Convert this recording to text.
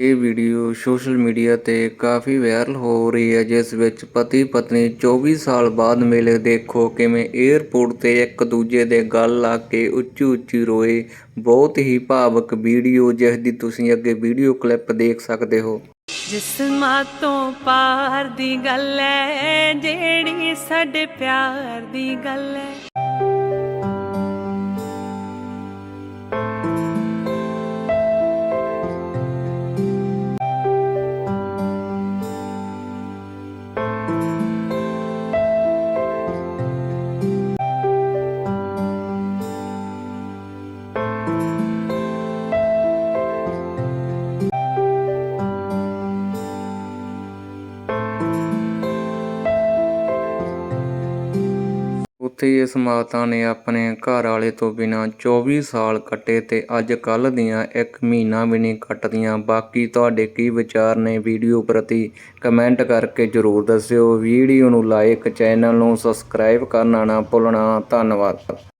ਇਹ video social media ਤੇ ਕਾਫੀ viral ਹੋ ਰਹੀ ਹੈ, ਜਿਸ ਵਿੱਚ ਪਤੀ ਪਤਨੀ 24 ਸਾਲ ਬਾਅਦ ਮਿਲੇ ਦੇਖੋ ਕਿਵੇਂ 에ਅਰਪੋਰਟ ਤੇ ਇੱਕ ਦੂਜੇ ਦੇ ਗੱਲ ਲੱਗ ਕੇ ਉੱਚੀ ਉੱਚੀ ਰੋਏ। ਬਹੁਤ ਹੀ ਭਾਵਕ ਵੀਡੀਓ ਜਿਸ ਦੀ ਤੁਸੀਂ ਅੱਗੇ ਵੀਡੀਓ ਕਲਿੱਪ ਦੇਖ ਸਕਦੇ ਹੋ। ਜਿਸਮਾਂ ਤੋਂ ਪਾਰ ਦੀ ਗੱਲ ਐ ਜਿਹੜੀ ਸਾਡੇ ਪਿਆਰ ਦੀ ਗੱਲ ਐ ਉੱਥੇ ਇਸ ਮਾਤਾ ਨੇ ਆਪਣੇ ਘਰ ਵਾਲੇ ਤੋਂ ਬਿਨਾਂ 24 ਸਾਲ ਕੱਟੇ ਤੇ ਅੱਜ ਕੱਲ੍ਹ ਦੀਆਂ ਇੱਕ ਮਹੀਨਾ ਵੀ ਨਹੀਂ ਕੱਟਦੀਆਂ। ਬਾਕੀ ਤੁਹਾਡੇ ਕੀ ਵਿਚਾਰ ਨੇ ਵੀਡੀਓ ਪ੍ਰਤੀ ਕਮੈਂਟ ਕਰਕੇ ਜਰੂਰ ਦੱਸਿਓ। ਵੀਡੀਓ ਨੂੰ ਲਾਈਕ ਚੈਨਲ ਨੂੰ ਸਬਸਕ੍ਰਾਈਬ ਕਰਨਾ ਨਾ ਭੁੱਲਣਾ। ਧੰਨਵਾਦ।